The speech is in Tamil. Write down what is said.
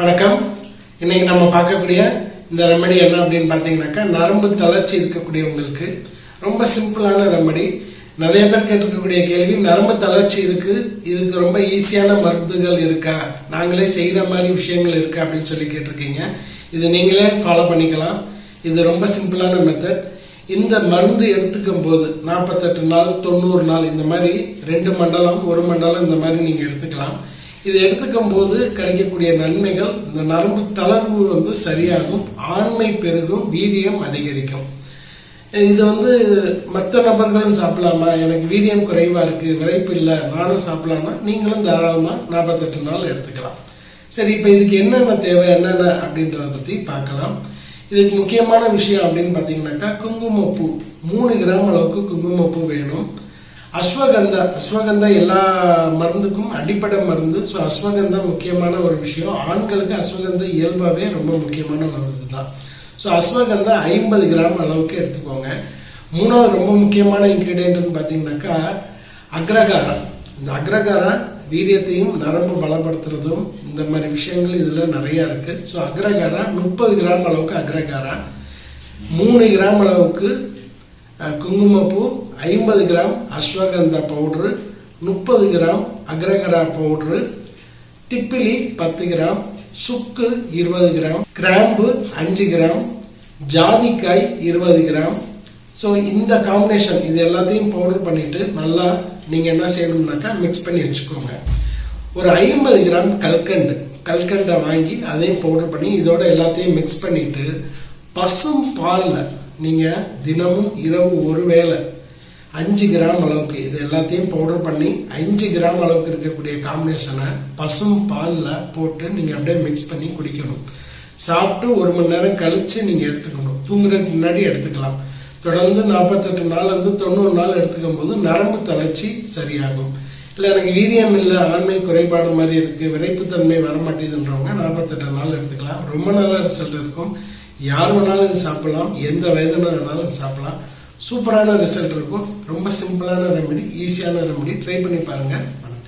வணக்கம். இன்னைக்கு நம்ம பார்க்கக்கூடிய இந்த ரெமடி என்ன அப்படின்னு பார்த்தீங்கன்னாக்கா நரம்பு தளர்ச்சி இருக்கக்கூடியவங்களுக்கு ரொம்ப சிம்பிளான ரெமடி நிறைய பேர் கேட்டிருக்கக்கூடிய கேள்வி நரம்பு தளர்ச்சி இருக்கு இதுக்கு ரொம்ப ஈஸியான மருந்துகள் இருக்கா? நாங்களே செய்கிற மாதிரி விஷயங்கள் இருக்கா அப்படின்னு சொல்லி கேட்டிருக்கீங்க. இது நீங்களே ஃபாலோ பண்ணிக்கலாம். இது ரொம்ப சிம்பிளான மெத்தட் இந்த மருந்து எடுத்துக்கும் போது நாற்பத்தெட்டு நாள் தொண்ணூறு நாள் இந்த மாதிரி ரெண்டு மண்டலம் ஒரு மண்டலம் இந்த மாதிரி நீங்கள் எடுத்துக்கலாம். இது எடுத்துக்கும் போது கிடைக்கக்கூடிய நன்மைகள் இந்த நரம்பு தளர்வு வந்து சரியாகும் ஆண்மை பெருகும் வீரியம் அதிகரிக்கும். இது வந்து மற்ற நபர்களும் சாப்பிடலாமா? எனக்கு வீரியம் குறைவாக இருக்குது விரைப்பு இல்லை நானும் சாப்பிடலாமா? நீங்களும் தாராளமாக நாற்பத்தெட்டு நாள் எடுத்துக்கலாம். சரி இப்போ இதுக்கு என்னென்ன தேவை என்னென்ன அப்படின்றத பற்றி பார்க்கலாம். இதுக்கு முக்கியமான விஷயம் அப்படின்னு பார்த்தீங்கன்னாக்கா குங்குமப்பூ. மூணு கிராம் அளவுக்கு குங்குமப்பூ வேணும். அஸ்வகந்தா அஸ்வகந்தா எல்லா மருந்துக்கும் அடிப்படை மருந்து. ஸோ அஸ்வகந்தா முக்கியமான ஒரு விஷயம். ஆண்களுக்கு அஸ்வகந்தா இயல்பாகவே ரொம்ப முக்கியமான மருந்து தான். ஸோ அஸ்வகந்தா ஐம்பது கிராம் அளவுக்கு எடுத்துக்கோங்க. மூணாவது ரொம்ப முக்கியமான இன்க்ரீடியன்ட்னு பார்த்தீங்கன்னாக்கா அக்ரகாரம். இந்த அக்ரகாரம் வீரியத்தையும் நரம்பு பலப்படுத்துறதும் இந்த மாதிரி விஷயங்கள் இதில் நிறையா இருக்குது ஸோ அக்ரகாரம் முப்பது கிராம் அளவுக்கு அக்ரகாரம். மூணு கிராம் அளவுக்கு குங்குமப்பூ ஐம்பது கிராம் அஸ்வகந்தா பவுட்ரு முப்பது கிராம் அக்ரகரா பவுட்ரு திப்பிலி பத்து கிராம் சுக்கு இருபது கிராம் கிராம்பு அஞ்சு கிராம் ஜாதிக்காய் இருபது கிராம். ஸோ இந்த காம்பினேஷன் இது எல்லாத்தையும் பவுடர் பண்ணிட்டு நல்லா நீங்கள் என்ன செய்யணும்னாக்கா மிக்ஸ் பண்ணி வச்சுக்கோங்க. ஒரு ஐம்பது கிராம் கல்கண்டு கல்கண்டை வாங்கி அதையும் பவுடர் பண்ணி இதோட எல்லாத்தையும் மிக்ஸ் பண்ணிட்டு பசும் பாலில் நீங்கள் தினமும் இரவு ஒரு வேளை அஞ்சு கிராம் அளவுக்கு இது எல்லாத்தையும் பவுடர் பண்ணி அஞ்சு கிராம் அளவுக்கு இருக்கக்கூடிய காம்பினேஷனை பசும் பாலில் போட்டு நீங்கள் அப்படியே மிக்ஸ் பண்ணி குடிக்கணும். சாப்பிட்டு ஒரு மணி நேரம் கழித்து நீங்கள் எடுத்துக்கணும். தூங்குறதுக்கு முன்னாடி எடுத்துக்கலாம். தொடர்ந்து நாற்பத்தெட்டு நாள் வந்து தொண்ணூறு நாள் எடுத்துக்கும் போது நரம்பு தளர்ச்சி சரியாகும். இல்லை எனக்கு வீரியம் இல்லை ஆண்மை குறைபாடு மாதிரி இருக்குது விரைப்புத்தன்மை வர மாட்டேதுன்றவங்க நாற்பத்தெட்டு நாள் எடுத்துக்கலாம். ரொம்ப நல்ல ரிசல்ட் இருக்கும். யார் வேணாலும் சாப்பிட்லாம் சாப்பிடலாம் எந்த வயதுன வேணாலும் சாப்பிடலாம். சூப்பரான ரிசல்ட் இருக்கும். ரொம்ப சிம்பிளான ரெமெடி ஈஸியான ரெமெடி ட்ரை பண்ணி பாருங்கள்